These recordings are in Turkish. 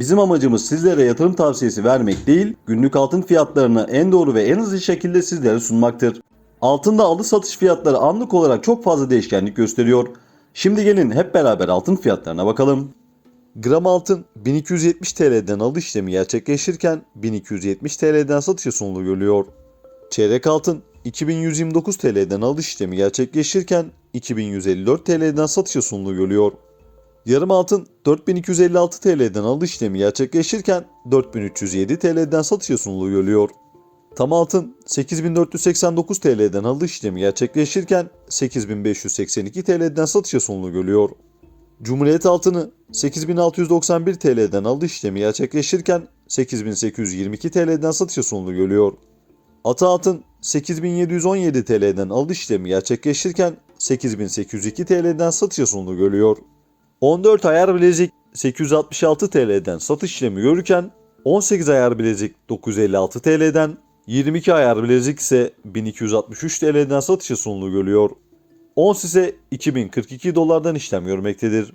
bizim amacımız sizlere yatırım tavsiyesi vermek değil, günlük altın fiyatlarını en doğru ve en hızlı şekilde sizlere sunmaktır. Altında alış satış fiyatları anlık olarak çok fazla değişkenlik gösteriyor. Şimdi gelin hep beraber altın fiyatlarına bakalım. Gram altın 1270 TL'den alış işlemi gerçekleşirken 1270 TL'den satışa sunulu görülüyor. Çeyrek altın 2129 TL'den alış işlemi gerçekleşirken 2154 TL'den satışa sunulu görülüyor. Yarım altın 4256 TL'den alış işlemi gerçekleşirken 4307 TL'den satışa sunulu görülüyor. Tam altın 8489 TL'den alış işlemi gerçekleşirken 8582 TL'den satışa sunulu görülüyor. Cumhuriyet altını 8691 TL'den alış işlemi gerçekleşirken 8822 TL'den satışa sunulu görülüyor. Atı altın 8717 TL'den alış işlemi gerçekleşirken 8802 TL'den satışa sunulu görülüyor. 14 ayar bilezik 866 TL'den satış işlemi görürken 18 ayar bilezik 956 TL'den 22 ayar bilezik ise 1263 TL'den satışa sunulu görülüyor. Ons ise 2042 dolardan işlem görmektedir.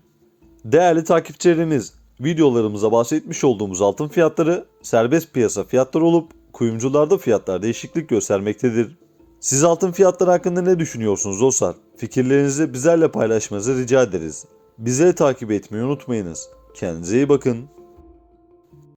Değerli takipçilerimiz, videolarımıza bahsetmiş olduğumuz altın fiyatları serbest piyasa fiyatları olup kuyumcularda fiyatlar değişiklik göstermektedir. Siz altın fiyatları hakkında ne düşünüyorsunuz dostlar? Fikirlerinizi bizlerle paylaşmanızı rica ederiz. Bizleri takip etmeyi unutmayınız. Kendinize iyi bakın.